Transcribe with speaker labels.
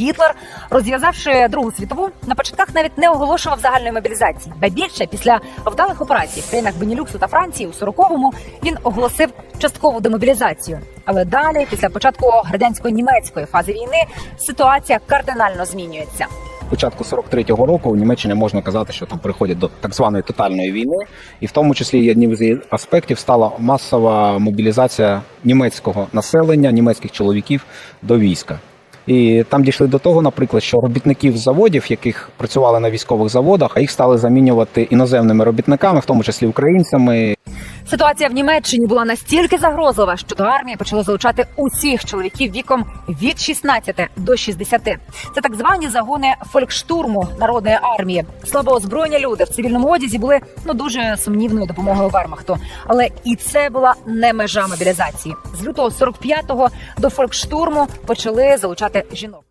Speaker 1: Гітлер, розв'язавши Другу світову, на початках навіть не оголошував загальної мобілізації. Ба більше після вдалих операцій в країнах Бенілюксу та Франції у 40-му він оголосив часткову демобілізацію. Але далі, після початку радянсько-німецької фази війни, ситуація кардинально змінюється.
Speaker 2: початку 43-го року у Німеччині можна казати, що там приходять до так званої тотальної війни, і в тому числі одним з її аспектів стала масова мобілізація німецького населення, німецьких чоловіків до війська. І там дійшли до того, наприклад, що робітників заводів, яких працювали на військових заводах, а їх стали замінювати іноземними робітниками, в тому числі українцями,
Speaker 1: Ситуація в Німеччині була настільки загрозлива, що до армії почали залучати усіх чоловіків віком від 16 до 60. Це так звані загони фолькштурму народної армії. Слабоозброєні люди в цивільному одязі були ну дуже сумнівною допомогою Вермахту. Але і це була не межа мобілізації. З лютого 45-го до фолькштурму почали залучати жінок.